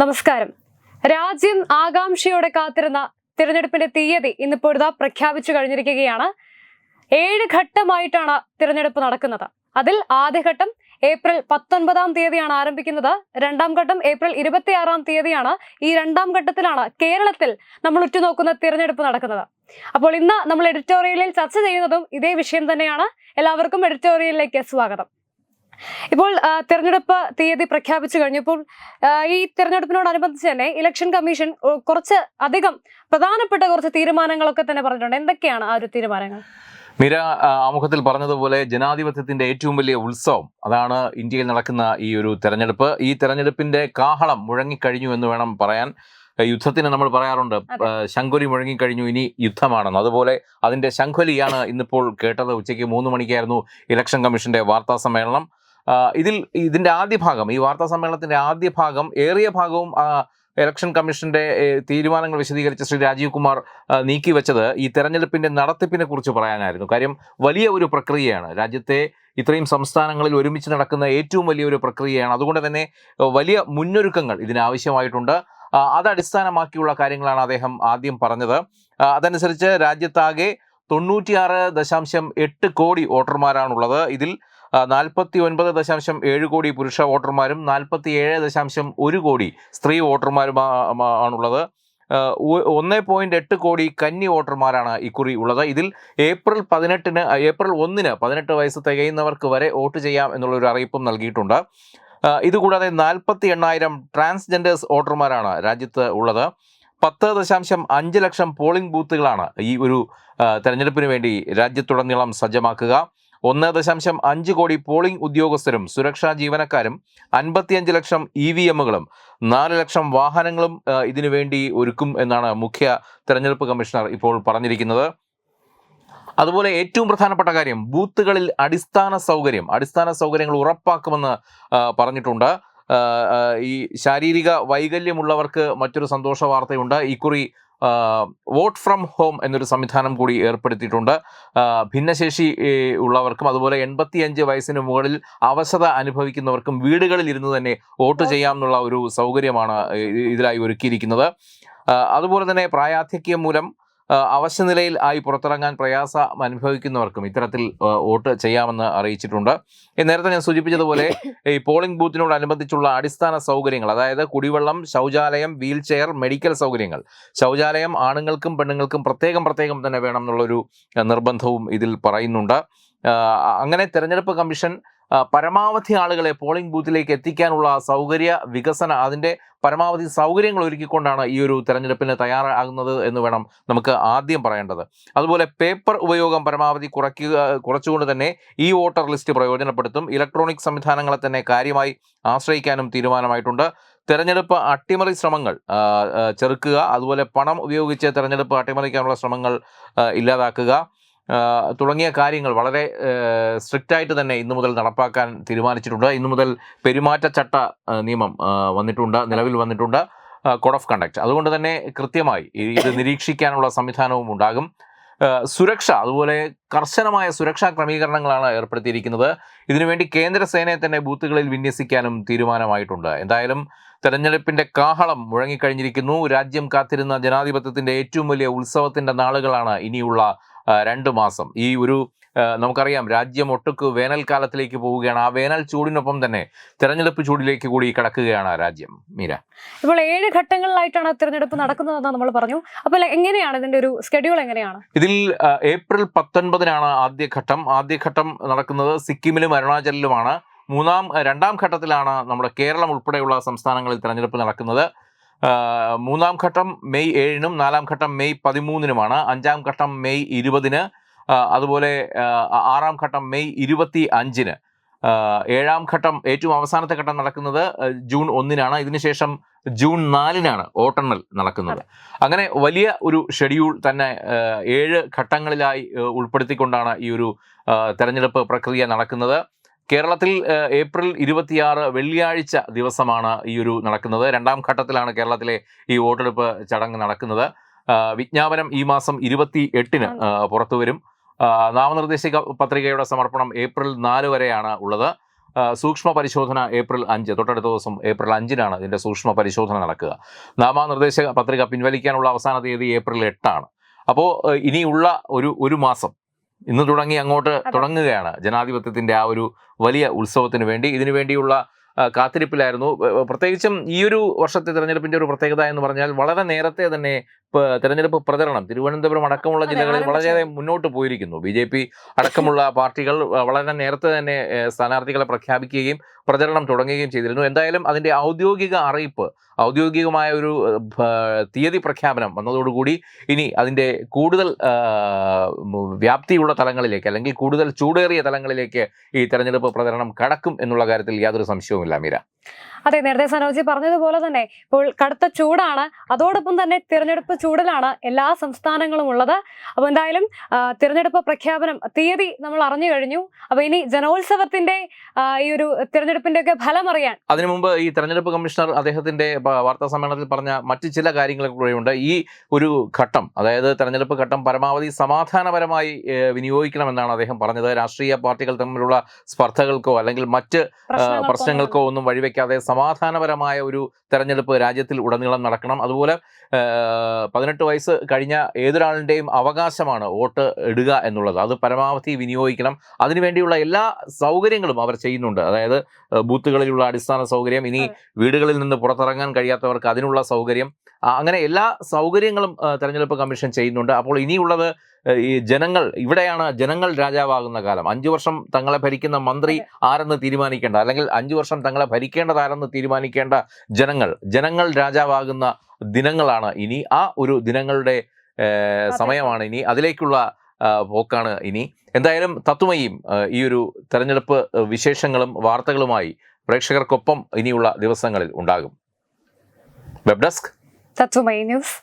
നമസ്കാരം. രാജ്യം ആകാംക്ഷയോടെ കാത്തിരുന്ന തിരഞ്ഞെടുപ്പിന്റെ തീയതി ഇന്നിപ്പോൾ ഇതാ പ്രഖ്യാപിച്ചു കഴിഞ്ഞിരിക്കുകയാണ്. ഏഴ് ഘട്ടമായിട്ടാണ് തിരഞ്ഞെടുപ്പ് നടക്കുന്നത്. അതിൽ ആദ്യഘട്ടം ഏപ്രിൽ പത്തൊൻപതാം തീയതിയാണ് ആരംഭിക്കുന്നത്. രണ്ടാം ഘട്ടം ഏപ്രിൽ ഇരുപത്തിയാറാം തീയതിയാണ് ഈ രണ്ടാം ഘട്ടത്തിലാണ് കേരളത്തിൽ നമ്മൾ ഉറ്റുനോക്കുന്ന തിരഞ്ഞെടുപ്പ് നടക്കുന്നത്. അപ്പോൾ ഇന്ന് നമ്മൾ എഡിറ്റോറിയലിൽ ചർച്ച ചെയ്യുന്നതും ഇതേ വിഷയം തന്നെയാണ്. എല്ലാവർക്കും എഡിറ്റോറിയലിലേക്ക് സ്വാഗതം. ഇപ്പോൾ തെരഞ്ഞെടുപ്പ് തീയതി പ്രഖ്യാപിച്ചു കഴിഞ്ഞപ്പോൾ ഈ തിരഞ്ഞെടുപ്പിനോടനുബന്ധിച്ച് തന്നെ ഇലക്ഷൻ കമ്മീഷൻ കുറച്ച് അധികം പ്രധാനപ്പെട്ട കുറച്ച് തീരുമാനങ്ങളൊക്കെ തന്നെ പറഞ്ഞിട്ടുണ്ട്. എന്തൊക്കെയാണ് ആ ഒരു തീരുമാനങ്ങൾ? മീര ആമുഖത്തിൽ പറഞ്ഞതുപോലെ ജനാധിപത്യത്തിന്റെ ഏറ്റവും വലിയ ഉത്സവം അതാണ് ഇന്ത്യയിൽ നടക്കുന്ന ഈ ഒരു തെരഞ്ഞെടുപ്പ്. ഈ തെരഞ്ഞെടുപ്പിന്റെ കാഹളം മുഴങ്ങിക്കഴിഞ്ഞു എന്ന് വേണം പറയാൻ. യുദ്ധത്തിന് നമ്മൾ പറയാറുണ്ട്. ശങ്കുലി മുഴങ്ങിക്കഴിഞ്ഞു ഇനി യുദ്ധമാണെന്ന്. അതുപോലെ അതിന്റെ ശങ്കുലിയാണ് ഇന്നിപ്പോൾ കേട്ടത്. ഉച്ചയ്ക്ക് മൂന്ന് മണിക്കായിരുന്നു ഇലക്ഷൻ കമ്മീഷന്റെ വാർത്താ സമ്മേളനം. ഇതിൽ ഇതിന്റെ ആദ്യ ഭാഗം ഈ വാർത്താ സമ്മേളനത്തിന്റെ ആദ്യ ഭാഗം ഏറിയ ഭാഗവും ഇലക്ഷൻ കമ്മീഷന്റെ തീരുമാനങ്ങൾ വിശദീകരിച്ച ശ്രീ രാജീവ് കുമാർ നീക്കി നീക്കിവെച്ചത് ഈ തെരഞ്ഞെടുപ്പിന്റെ നടത്തിപ്പിനെ കുറിച്ച് പറയാനായിരുന്നു. കാര്യം വലിയ ഒരു പ്രക്രിയയാണ്. രാജ്യത്തെ ഇത്രയും സംസ്ഥാനങ്ങളിൽ ഒരുമിച്ച് നടക്കുന്ന ഏറ്റവും വലിയ ഒരു പ്രക്രിയയാണ്. അതുകൊണ്ട് തന്നെ വലിയ മുന്നൊരുക്കങ്ങൾ ഇതിനാവശ്യമായിട്ടുണ്ട്. അത് അടിസ്ഥാനമാക്കിയുള്ള കാര്യങ്ങളാണ് അദ്ദേഹം ആദ്യം പറഞ്ഞത്. അതനുസരിച്ച് രാജ്യത്താകെ തൊണ്ണൂറ്റിയാറ് ദശാംശം എട്ട് കോടി വോട്ടർമാരാണുള്ളത്. ഇതിൽ നാൽപ്പത്തി ഒൻപത് ദശാംശം ഏഴ് കോടി പുരുഷ വോട്ടർമാരും നാൽപ്പത്തി ഏഴ് ദശാംശം ഒരു കോടി സ്ത്രീ വോട്ടർമാരും ആണുള്ളത്. ഒന്ന് പോയിന്റ് എട്ട് കോടി കന്നി വോട്ടർമാരാണ് ഇക്കുറി ഉള്ളത്. ഇതിൽ ഏപ്രിൽ പതിനെട്ടിന് ഏപ്രിൽ ഒന്നിന് പതിനെട്ട് വയസ്സ് തികയുന്നവർക്ക് വരെ വോട്ട് ചെയ്യാം എന്നുള്ളൊരു അറിയിപ്പും നൽകിയിട്ടുണ്ട്. ഇതുകൂടാതെ നാൽപ്പത്തി എണ്ണായിരം ട്രാൻസ്ജെൻഡേഴ്സ് വോട്ടർമാരാണ് രാജ്യത്ത് ഉള്ളത്. പത്ത് ദശാംശം അഞ്ച് ലക്ഷം പോളിംഗ് ബൂത്തുകളാണ് ഈ ഒരു തെരഞ്ഞെടുപ്പിന് വേണ്ടി രാജ്യത്തുടനീളം സജ്ജമാക്കുക. ഒന്ന് ദശാംശം അഞ്ച് കോടി പോളിംഗ് ഉദ്യോഗസ്ഥരും സുരക്ഷാ ജീവനക്കാരും അൻപത്തിയഞ്ച് ലക്ഷം ഇ വി എമ്മുകളും നാല് ലക്ഷം വാഹനങ്ങളും ഇതിനുവേണ്ടി ഇതിനു വേണ്ടി ഒരുക്കും എന്നാണ് മുഖ്യ തെരഞ്ഞെടുപ്പ് കമ്മീഷണർ ഇപ്പോൾ പറഞ്ഞിരിക്കുന്നത്. അതുപോലെ ഏറ്റവും പ്രധാനപ്പെട്ട കാര്യം ബൂത്തുകളിൽ അടിസ്ഥാന സൗകര്യം അടിസ്ഥാന സൗകര്യങ്ങൾ ഉറപ്പാക്കുമെന്ന് പറഞ്ഞിട്ടുണ്ട്. ഈ ശാരീരിക വൈകല്യമുള്ളവർക്ക് മറ്റൊരു സന്തോഷ വാർത്തയുണ്ട്. ഇക്കുറി വോട്ട് ഫ്രം ഹോം എന്നൊരു സംവിധാനം കൂടി ഏർപ്പെടുത്തിയിട്ടുണ്ട്. ഭിന്നശേഷി ഉള്ളവർക്കും അതുപോലെ എൺപത്തിയഞ്ച് വയസ്സിന് മുകളിൽ അവശത അനുഭവിക്കുന്നവർക്കും വീടുകളിൽ ഇരുന്ന് തന്നെ വോട്ട് ചെയ്യാമെന്നുള്ള ഒരു സൗകര്യമാണ് ഇതിലായി ഒരുക്കിയിരിക്കുന്നത്. അതുപോലെ തന്നെ പ്രായാധിക്യം മൂലം അവശനിലയിൽ ആയി പുറത്തിറങ്ങാൻ പ്രയാസം അനുഭവിക്കുന്നവർക്കും ഇത്തരത്തിൽ വോട്ട് ചെയ്യാമെന്ന് അറിയിച്ചിട്ടുണ്ട്. നേരത്തെ ഞാൻ സൂചിപ്പിച്ചതുപോലെ ഈ പോളിംഗ് ബൂത്തിനോടനുബന്ധിച്ചുള്ള അടിസ്ഥാന സൗകര്യങ്ങൾ അതായത് കുടിവെള്ളം ശൗചാലയം വീൽ ചെയർ മെഡിക്കൽ സൗകര്യങ്ങൾ. ശൗചാലയം ആണുങ്ങൾക്കും പെണ്ണുങ്ങൾക്കും പ്രത്യേകം പ്രത്യേകം തന്നെ വേണം എന്നുള്ളൊരു നിർബന്ധവും ഇതിൽ പറയുന്നുണ്ട്. അങ്ങനെ തെരഞ്ഞെടുപ്പ് കമ്മീഷൻ പരമാവധി ആളുകളെ പോളിംഗ് ബൂത്തിലേക്ക് എത്തിക്കാനുള്ള സൗകര്യ വികസന അതിന്റെ പരമാവധി സൗകര്യങ്ങൾ ഒരുക്കിക്കൊണ്ടാണ് ഈ ഒരു തെരഞ്ഞെടുപ്പിന് തയ്യാറാകുന്നത് എന്ന് വേണം നമുക്ക് ആദ്യം പറയേണ്ടത്. അതുപോലെ പേപ്പർ ഉപയോഗം പരമാവധി കുറയ്ക്കുക കുറച്ചുകൊണ്ട് തന്നെ ഈ വോട്ടർ ലിസ്റ്റ് പ്രയോജനപ്പെടുത്തും. ഇലക്ട്രോണിക് സംവിധാനങ്ങളെ തന്നെ കാര്യമായി ആശ്രയിക്കാനും തീരുമാനമായിട്ടുണ്ട്. തെരഞ്ഞെടുപ്പ് അട്ടിമറി ശ്രമങ്ങൾ ചെറുക്കുക. അതുപോലെ പണം ഉപയോഗിച്ച് തെരഞ്ഞെടുപ്പ് അട്ടിമറിക്കാനുള്ള ശ്രമങ്ങൾ ഇല്ലാതാക്കുക. തുടങ്ങിയ കാര്യങ്ങൾ വളരെ സ്ട്രിക്റ്റായിട്ട് തന്നെ ഇന്നു മുതൽ നടപ്പാക്കാൻ തീരുമാനിച്ചിട്ടുണ്ട്. ഇന്നു മുതൽ പെരുമാറ്റച്ചട്ട നിയമം വന്നിട്ടുണ്ട് നിലവിൽ വന്നിട്ടുണ്ട് കോഡ് ഓഫ് കണ്ടക്ട്. അതുകൊണ്ട് തന്നെ കൃത്യമായി ഇത് നിരീക്ഷിക്കാനുള്ള സംവിധാനവും ഉണ്ടാകും. സുരക്ഷ അതുപോലെ കർശനമായ സുരക്ഷാ ക്രമീകരണങ്ങളാണ് ഏർപ്പെടുത്തിയിരിക്കുന്നത്. ഇതിനുവേണ്ടി കേന്ദ്ര സേനയെ തന്നെ ബൂത്തുകളിൽ വിന്യസിക്കാനും തീരുമാനമായിട്ടുണ്ട്. എന്തായാലും തെരഞ്ഞെടുപ്പിന്റെ കാഹളം മുഴങ്ങിക്കഴിഞ്ഞിരിക്കുന്നു. രാജ്യം കാത്തിരുന്ന ജനാധിപത്യത്തിന്റെ ഏറ്റവും വലിയ ഉത്സവത്തിന്റെ നാളുകളാണ് ഇനിയുള്ള രണ്ട് മാസം. ഈ ഒരു നമുക്കറിയാം രാജ്യം ഒട്ടുക്ക് വേനൽക്കാലത്തിലേക്ക് പോവുകയാണ്. ആ വേനൽ ചൂടിനൊപ്പം തന്നെ തെരഞ്ഞെടുപ്പ് ചൂടിലേക്ക് കൂടി കടക്കുകയാണ് രാജ്യം. മീര. ഇപ്പോൾ ഏഴ് ഘട്ടങ്ങളിലായിട്ടാണ് തിരഞ്ഞെടുപ്പ് നടക്കുന്നതെന്ന് നമ്മൾ പറഞ്ഞു. അപ്പോൾ എങ്ങനെയാണ് ഇതിന്റെ ഒരു സ്കെഡ്യൂൾ എങ്ങനെയാണ്? ഇതിൽ ഏപ്രിൽ പത്തൊൻപതിനാണ് ആദ്യഘട്ടം ആദ്യഘട്ടം നടക്കുന്നത് സിക്കിമിലും അരുണാചലിലുമാണ്. മൂന്നാം രണ്ടാം ഘട്ടത്തിലാണ് നമ്മുടെ കേരളം ഉൾപ്പെടെയുള്ള സംസ്ഥാനങ്ങളിൽ തെരഞ്ഞെടുപ്പ് നടക്കുന്നത്. മൂന്നാം ഘട്ടം മെയ് ഏഴിനും നാലാം ഘട്ടം മെയ് പതിമൂന്നിനുമാണ്. അഞ്ചാം ഘട്ടം മെയ് ഇരുപതിന് അതുപോലെ ആറാം ഘട്ടം മെയ് ഇരുപത്തി അഞ്ചിന്. ഏഴാം ഘട്ടം ഏറ്റവും അവസാനത്തെ ഘട്ടം നടക്കുന്നത് ജൂൺ ഒന്നിനാണ്. ഇതിനുശേഷം ജൂൺ നാലിനാണ് വോട്ടെണ്ണൽ നടക്കുന്നത്. അങ്ങനെ വലിയ ഒരു ഷെഡ്യൂൾ തന്നെ ഏഴ് ഘട്ടങ്ങളിലായി ഉൾപ്പെടുത്തിക്കൊണ്ടാണ് ഈ ഒരു തെരഞ്ഞെടുപ്പ് പ്രക്രിയ നടക്കുന്നത്. കേരളത്തിൽ ഏപ്രിൽ ഇരുപത്തിയാറ് വെള്ളിയാഴ്ച ദിവസമാണ് ഈ ഒരു നടക്കുന്നത്. രണ്ടാം ഘട്ടത്തിലാണ് കേരളത്തിലെ ഈ വോട്ടെടുപ്പ് ചടങ്ങ് നടക്കുന്നത്. വിജ്ഞാപനം ഈ മാസം ഇരുപത്തി എട്ടിന് പുറത്തുവരും. വരും നാമനിർദ്ദേശക പത്രികയുടെ സമർപ്പണം ഏപ്രിൽ നാല് വരെയാണ് ഉള്ളത്. സൂക്ഷ്മ പരിശോധന ഏപ്രിൽ അഞ്ച്. തൊട്ടടുത്ത ദിവസം ഏപ്രിൽ അഞ്ചിനാണ് ഇതിന്റെ സൂക്ഷ്മ പരിശോധന നടക്കുക. നാമനിർദ്ദേശ പത്രിക പിൻവലിക്കാനുള്ള അവസാന തീയതി ഏപ്രിൽ എട്ടാണ്. അപ്പോൾ ഇനിയുള്ള ഒരു ഒരു മാസം ഇന്ന് തുടങ്ങി അങ്ങോട്ട് തുടങ്ങുകയാണ് ജനാധിപത്യത്തിന്റെ ആ ഒരു വലിയ ഉത്സവത്തിന് വേണ്ടി. ഇതിനു വേണ്ടിയുള്ള കാത്തിരിപ്പിലായിരുന്നു. പ്രത്യേകിച്ചും ഈ ഒരു വർഷത്തെ തിരഞ്ഞെടുപ്പിന്റെ ഒരു പ്രത്യേകത എന്ന് പറഞ്ഞാൽ വളരെ നേരത്തെ തന്നെ തെരഞ്ഞെടുപ്പ് പ്രചരണം തിരുവനന്തപുരം അടക്കമുള്ള ജില്ലകളിൽ വളരെയേറെ വളരെ മുന്നോട്ട് പോയിരിക്കുന്നു. ബി ജെ പി അടക്കമുള്ള പാർട്ടികൾ വളരെ നേരത്തെ തന്നെ സ്ഥാനാർത്ഥികളെ പ്രഖ്യാപിക്കുകയും പ്രചരണം തുടങ്ങുകയും ചെയ്തിരുന്നു. എന്തായാലും അതിന്റെ ഔദ്യോഗിക അറിയിപ്പ് ഔദ്യോഗികമായ ഒരു തീയതി പ്രഖ്യാപനം വന്നതോടുകൂടി ഇനി അതിന്റെ കൂടുതൽ വ്യാപ്തിയുള്ള തലങ്ങളിലേക്ക് അല്ലെങ്കിൽ കൂടുതൽ ചൂടേറിയ തലങ്ങളിലേക്ക് ഈ തെരഞ്ഞെടുപ്പ് പ്രചരണം കടക്കും എന്നുള്ള കാര്യത്തിൽ യാതൊരു സംശയവുമില്ല മീര അതെ നേരത്തെ സനോജി പറഞ്ഞതുപോലെ തന്നെ ഇപ്പോൾ കടുത്ത ചൂടാണ്. അതോടൊപ്പം തന്നെ തിരഞ്ഞെടുപ്പ് ചൂടിലാണ് എല്ലാ സംസ്ഥാനങ്ങളും ഉള്ളത്. അപ്പോൾ എന്തായാലും തിരഞ്ഞെടുപ്പ് പ്രഖ്യാപനം തീയതി നമ്മൾ അറിഞ്ഞു കഴിഞ്ഞു. അപ്പോൾ ഇനി ജനോത്സവത്തിന്റെ ഈ ഒരു തിരഞ്ഞെടുപ്പിന്റെ ഒക്കെ ഫലം അറിയാൻ. അതിനു മുമ്പ് ഈ തെരഞ്ഞെടുപ്പ് കമ്മീഷണർ അദ്ദേഹത്തിന്റെ വാർത്താ സമ്മേളനത്തിൽ പറഞ്ഞ മറ്റ് ചില കാര്യങ്ങളൊക്കെ കൂടെയുണ്ട് ഈ ഒരു ഘട്ടം അതായത് തെരഞ്ഞെടുപ്പ് ഘട്ടം പരമാവധി സമാധാനപരമായി വിനിയോഗിക്കണമെന്നാണ് അദ്ദേഹം പറഞ്ഞത്. രാഷ്ട്രീയ പാർട്ടികൾ തമ്മിലുള്ള സ്പർദ്ധകൾക്കോ അല്ലെങ്കിൽ മറ്റ് പ്രശ്നങ്ങൾക്കോ ഒന്നും വഴിവെക്കാതെ സമാധാനപരമായ ഒരു തെരഞ്ഞെടുപ്പ് രാജ്യത്തിൽ ഉടനീളം നടക്കണം. അതുപോലെ പതിനെട്ട് വയസ്സ് കഴിഞ്ഞ ഏതൊരാളിന്റെയും അവകാശമാണ് വോട്ട് ഇടുക എന്നുള്ളത്. അത് പരമാവധി വിനിയോഗിക്കണം. അതിനുവേണ്ടിയുള്ള എല്ലാ സൗകര്യങ്ങളും അവർ ചെയ്യുന്നുണ്ട്. അതായത് ബൂത്തുകളിലുള്ള അടിസ്ഥാന സൗകര്യം ഇനി വീടുകളിൽ നിന്ന് പുറത്തിറങ്ങാൻ കഴിയാത്തവർക്ക് അതിനുള്ള സൗകര്യം. അങ്ങനെ എല്ലാ സൗകര്യങ്ങളും തെരഞ്ഞെടുപ്പ് കമ്മീഷൻ ചെയ്യുന്നുണ്ട്. അപ്പോൾ ഇനിയുള്ളത് ഈ ജനങ്ങൾ ഇവിടെയാണ് ജനങ്ങൾ രാജാവാകുന്ന കാലം. അഞ്ചു വർഷം തങ്ങളെ ഭരിക്കുന്ന മന്ത്രി ആരെന്ന് തീരുമാനിക്കേണ്ട? അല്ലെങ്കിൽ അഞ്ചു വർഷം തങ്ങളെ ഭരിക്കേണ്ടത് ആരെന്ന് തീരുമാനിക്കേണ്ട ജനങ്ങൾ ജനങ്ങൾ രാജാവാകുന്ന ദിനങ്ങളാണ്. ഇനി ആ ഒരു ദിനങ്ങളുടെ സമയമാണ്. ഇനി അതിലേക്കുള്ള പോക്കാണ് ഇനി. എന്തായാലും തത്വമയും ഈ ഒരു തെരഞ്ഞെടുപ്പ് വിശേഷങ്ങളും വാർത്തകളുമായി പ്രേക്ഷകർക്കൊപ്പം ഇനിയുള്ള ദിവസങ്ങളിൽ ഉണ്ടാകും. Web desk. തത്വമയി ന്യൂസ്.